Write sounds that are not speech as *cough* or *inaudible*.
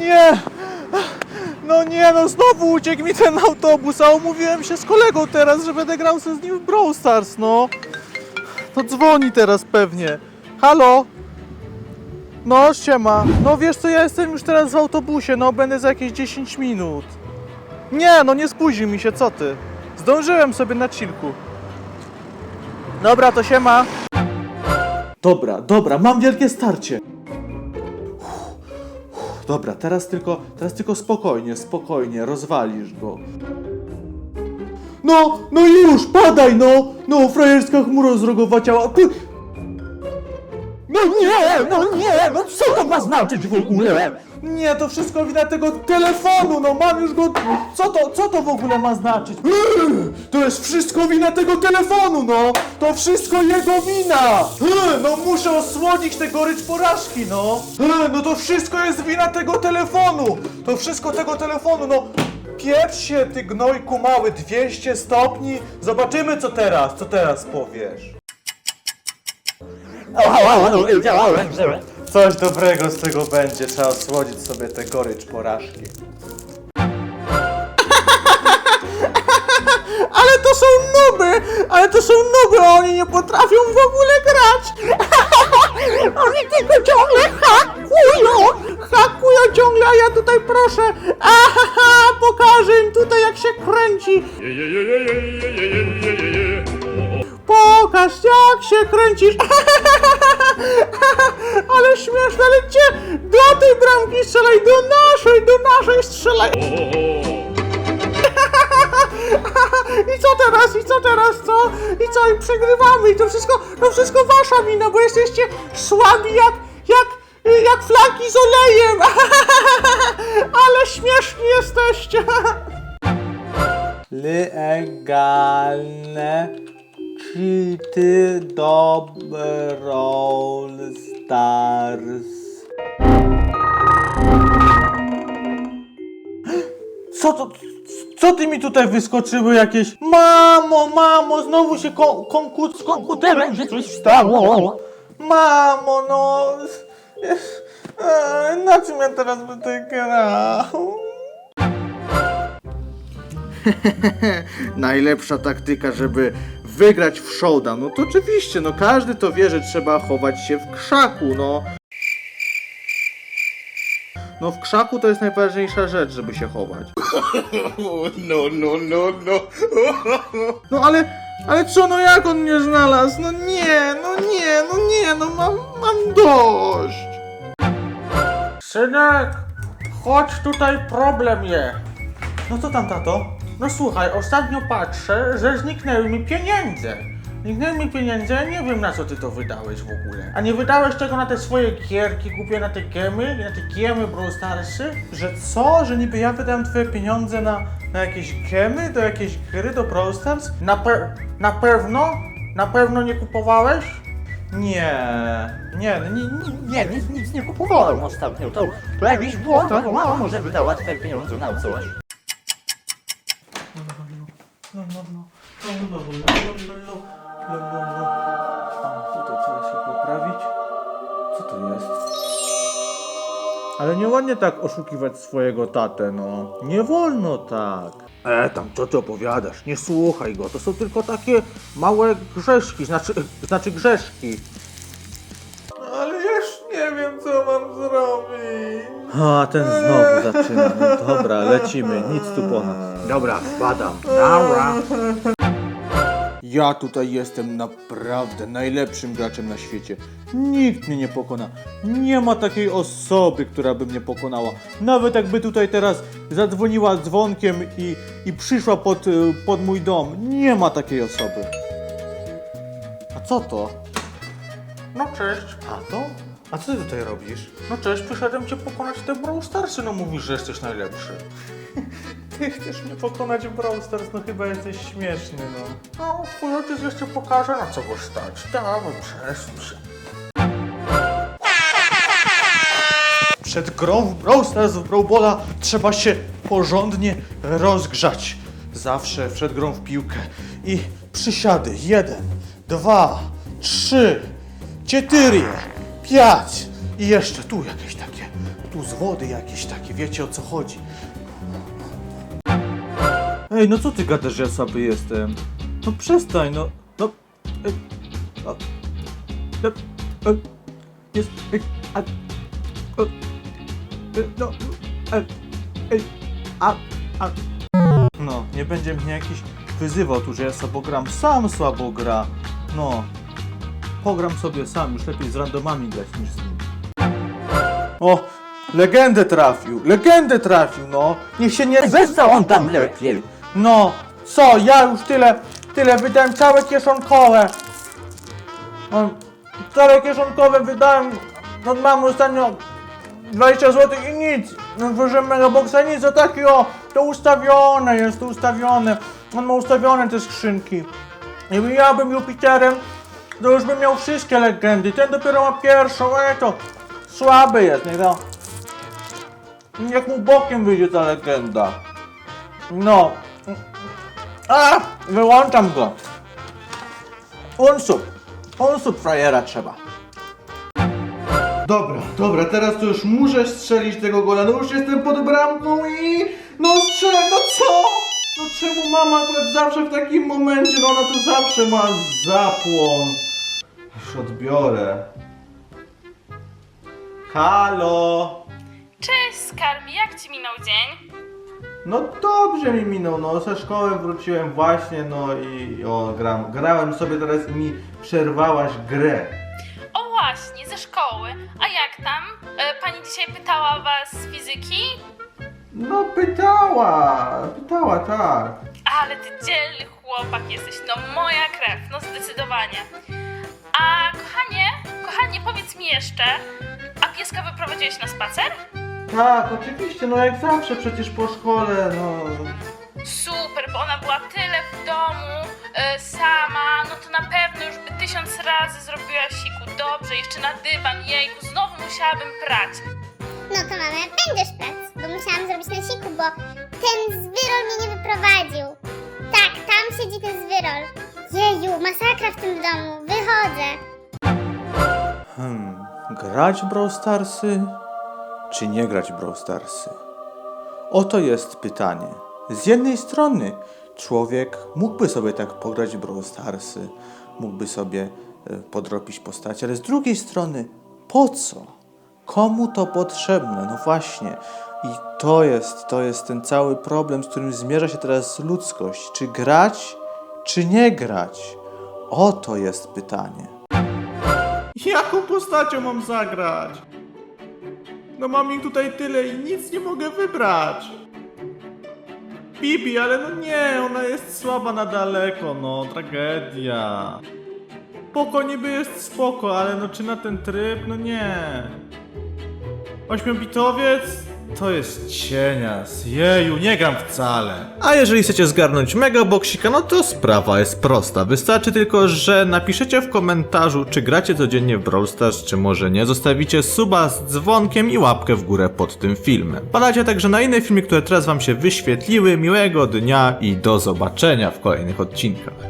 Nie! No nie, no znowu uciekł mi ten autobus, a umówiłem się z kolegą teraz, że będę grał z nim w Brawl Stars, no. To dzwoni teraz pewnie. Halo? No, siema. No wiesz co, ja jestem już teraz w autobusie, no będę za jakieś 10 minut. Nie, no nie spóźni mi się, co ty? Zdążyłem sobie na chillku. Dobra, to siema. Dobra, dobra, mam wielkie starcie. Dobra, teraz tylko, teraz tylko spokojnie, spokojnie, rozwalisz go. No, no już, padaj no! No, frajerska chmura zrogowa ciała. Ku... No nie, no nie, no co to ma znaczyć w ogóle? Nie, to wszystko wina tego telefonu, no mam już go... Co to, co to w ogóle ma znaczyć? Eee, To jest wszystko wina tego telefonu, no! To wszystko jego wina! Eee, No muszę osłonić tę gorycz porażki, no! Eee, No to wszystko jest wina tego telefonu! To wszystko tego telefonu, no! Pieprz się, ty gnojku mały, 200 stopni! Zobaczymy, co teraz, co teraz powiesz. Coś dobrego z tego będzie, trzeba osłodzić sobie tę gorycz porażki. *laughs* Ale to są nuby! Ale to są nuby, oni nie potrafią w ogóle grać! *laughs* Oni tylko ciągle hakują! Hakują ciągle, a ja tutaj proszę! Pokażę im tutaj jak się kręci! Pokaż jak się kręcisz! *laughs* Ale śmieszne, ale gdzie? Do tej bramki strzelaj, do naszej, do naszej strzelaj! *laughs* I co teraz? I co teraz? Co? I co? I przegrywamy i to wszystko, to wszystko wasza wina, bo jesteście słabi jak, jak, jak flaki z olejem! *laughs* Ale śmieszni jesteście! Legalne cheaty do Brawl Stars. Co to? Co ty mi tutaj wyskoczyły jakieś? Mamo, mamo, znowu się kon konkut... Z komputerem się coś stało. Mamo, no... Eee, Na czym ja teraz będę grał? *laughs* Najlepsza taktyka, żeby wygrać w showdown. No to oczywiście, no każdy to wie, że trzeba chować się w krzaku, no. No w krzaku to jest najważniejsza rzecz, żeby się chować. *laughs* No, no, no, no. *laughs* No ale, ale co, no jak on mnie znalazł? No nie, no nie, no nie, no mam, mam dość. Synek, chodź tutaj, problem je. No co tam, tato? No słuchaj, ostatnio patrzę, że zniknęły mi pieniądze. Zniknęły mi pieniądze, ja nie wiem na co ty to wydałeś w ogóle. A nie wydałeś tego na te swoje gierki, kupię na te gemy, na te gemy Brawl Starsy? Że co? Że niby ja wydałem twoje pieniądze na, na jakieś gemy, do jakiejś gry, do Brawl Stars? Na, pe- na pewno? Na pewno nie kupowałeś? Nie, nie, nie, nie, Nie, nic, nic nie kupowałem ostatnio. To, to jakiś błąd, no mama może wydała te pieniądze na coś. O, tutaj trzeba się poprawić. Co to jest? Ale nieładnie tak oszukiwać swojego tatę, no. Nie wolno tak. E, tam co ty opowiadasz? Nie słuchaj go, to są tylko takie małe grzeszki, znaczy, znaczy grzeszki. Ale ja już nie wiem, co mam zrobić. A, ten znowu zaczyna. No dobra, lecimy, nic tu ponad. Dobra, wpadam. Nara. Ja tutaj jestem naprawdę najlepszym graczem na świecie. Nikt mnie nie pokona. Nie ma takiej osoby, która by mnie pokonała. Nawet jakby tutaj teraz zadzwoniła dzwonkiem i, i przyszła pod, y, pod mój dom. Nie ma takiej osoby. A co to? No cześć. A to? A co ty tutaj robisz? No cześć, przyszedłem cię pokonać te Brawl Starsy, no mówisz, że jesteś najlepszy. *laughs* Ty chcesz mnie pokonać w Brawl Stars, no chyba jesteś śmieszny, no. No, ojciec jeszcze pokaże, na co go stać. Dawaj, przesuń się. Przed grą w Brawl Stars, w Brawl Balla trzeba się porządnie rozgrzać. Zawsze przed grą w piłkę. I przysiady. Jeden, dwa, trzy, cztery, pięć. I jeszcze tu jakieś takie tu z wody jakieś takie, wiecie o co chodzi. Ej, no co ty gadasz, że ja słaby jestem? No przestań, no, no... Ej, a, no, e, jest... Ej, a, e, no, e, ej, a, a... No, nie będzie mnie jakiś wyzywał tu, że ja słabo gram. Sam słabo gra. No. Pogram sobie sam, już lepiej z randomami grać niż z nim. O, legendę trafił, legendę trafił, no. Niech się nie... Co on tam lepiej? No, co, ja już tyle, tyle wydałem, całe kieszonkowe. No, całe kieszonkowe wydałem, no mam ostatnio 20 zł i nic. No wyżyłem mega boxa, nic, a taki o, to ustawione jest, to ustawione. On ma ustawione te skrzynki. Jakby ja bym Jupiterem, to już bym miał wszystkie legendy. Ten dopiero ma pierwszą, ale to słaby jest, nie to. Jak mu bokiem wyjdzie ta legenda. No. A! Wyłączam go. Unsub. Unsub frajera trzeba. Dobra, dobra, teraz to już muszę strzelić tego gola. No już jestem pod bramką i... No strzel, no co? No czemu mama akurat zawsze w takim momencie, no ona to zawsze ma zapłon. Już odbiorę. Halo? Cześć Skarbi, jak ci minął dzień? No dobrze mi minął, no ze szkoły wróciłem właśnie, no i o, gram, grałem sobie teraz i mi przerwałaś grę. O właśnie, ze szkoły. A jak tam? E, pani dzisiaj pytała was z fizyki? No pytała, pytała, tak. Ale ty dzielny chłopak jesteś, no moja krew, no zdecydowanie. A kochanie, kochanie, powiedz mi jeszcze, a pieska wyprowadziłeś na spacer? Tak, oczywiście, no jak zawsze przecież po szkole, no. Super, bo ona była tyle w domu, e, sama, no to na pewno już by tysiąc razy zrobiła siku. Dobrze, jeszcze na dywan, jejku, znowu musiałabym prać. No to mamy, będziesz prać, bo musiałam zrobić na siku, bo ten zwyrol mnie nie wyprowadził. Tak, tam siedzi ten zwyrol. Jeju, masakra w tym domu, wychodzę. Hmm, grać w Brawl Starsy, czy nie grać w Brawl Starsy? Oto jest pytanie. Z jednej strony człowiek mógłby sobie tak pograć w Brawl Starsy, mógłby sobie e, podrobić postacie, ale z drugiej strony po co? Komu to potrzebne? No właśnie. I to jest, to jest ten cały problem, z którym zmierza się teraz ludzkość. Czy grać, czy nie grać? Oto jest pytanie. Jaką postacią mam zagrać? No mam ich tutaj tyle i nic nie mogę wybrać. Bibi, ale no nie, ona jest słaba na daleko, no, tragedia. Poko niby jest spoko, ale no czy na ten tryb? No nie. Ośmiobitowiec? To jest cienias. Jeju, nie gram wcale. A jeżeli chcecie zgarnąć mega boksika, no to sprawa jest prosta. Wystarczy tylko, że napiszecie w komentarzu, czy gracie codziennie w Brawl Stars, czy może nie. Zostawicie suba z dzwonkiem i łapkę w górę pod tym filmem. Padacie także na inne filmy, które teraz wam się wyświetliły. Miłego dnia i do zobaczenia w kolejnych odcinkach.